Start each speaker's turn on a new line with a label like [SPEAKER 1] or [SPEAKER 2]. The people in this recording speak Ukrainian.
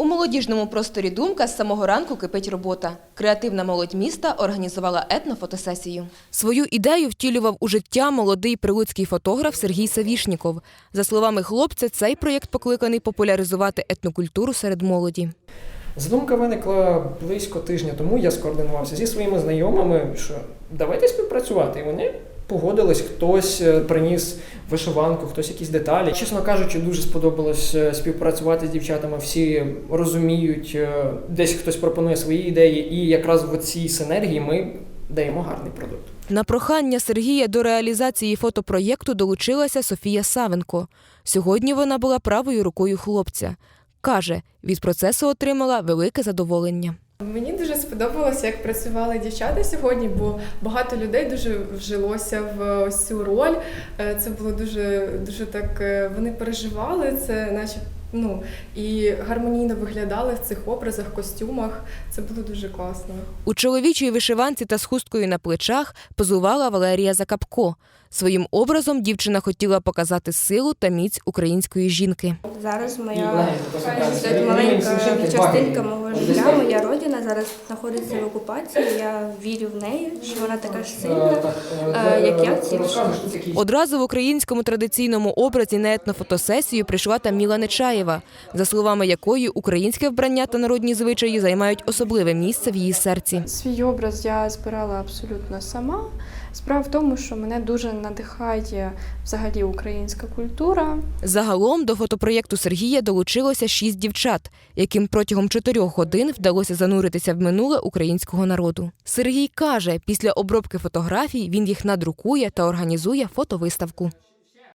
[SPEAKER 1] У молодіжному просторі Думка з самого ранку кипить робота. Креативна молодь міста організувала етнофотосесію. Свою ідею втілював у життя молодий прилуцький фотограф Сергій Савішніков. За словами хлопця, цей проєкт покликаний популяризувати етнокультуру серед молоді.
[SPEAKER 2] Задумка виникла близько тижня тому. Я скоординувався зі своїми знайомими, що давайте співпрацювати. І вони погодились, хтось е, приніс вишиванку, хтось якісь деталі. Чесно кажучи, дуже сподобалось е, співпрацювати з дівчатами. Всі розуміють, е, десь хтось пропонує свої ідеї, і якраз в цій синергії ми даємо гарний продукт.
[SPEAKER 1] На прохання Сергія до реалізації фотопроєкту долучилася Софія Савенко. Сьогодні вона була правою рукою хлопця. Каже, від процесу отримала велике задоволення.
[SPEAKER 3] Мені дуже сподобалося, як працювали дівчата сьогодні, бо багато людей дуже вжилося в ось цю роль. Е, Це було дуже, дуже так. е, Вони переживали це, наче ну і гармонійно виглядали в цих образах, костюмах. Це було дуже класно.
[SPEAKER 1] У чоловічій вишиванці та з хусткою на плечах позувала Валерія Закапко. Своїм образом дівчина хотіла показати силу та міць української жінки.
[SPEAKER 4] Зараз моя маленька частинка мого життя, моя родина зараз знаходиться в окупації. Я вірю в неї, що вона така ж
[SPEAKER 2] Е,
[SPEAKER 4] сильна. е, як я
[SPEAKER 2] якісь
[SPEAKER 1] Одразу в українському традиційному образі на етнофотосесію прийшла Таміла Нечаєва, за словами якої українське вбрання та народні звичаї займають особливе місце в її серці.
[SPEAKER 5] Свій образ я збирала абсолютно сама. Справа в тому, що мене дуже надихає взагалі українська культура.
[SPEAKER 1] Загалом до фотопроєкту Сергія долучилося шість дівчат, яким протягом чотирьох годин вдалося зануритися в минуле українського народу. Сергій каже, після обробки фотографій він їх надрукує та організує фотовиставку.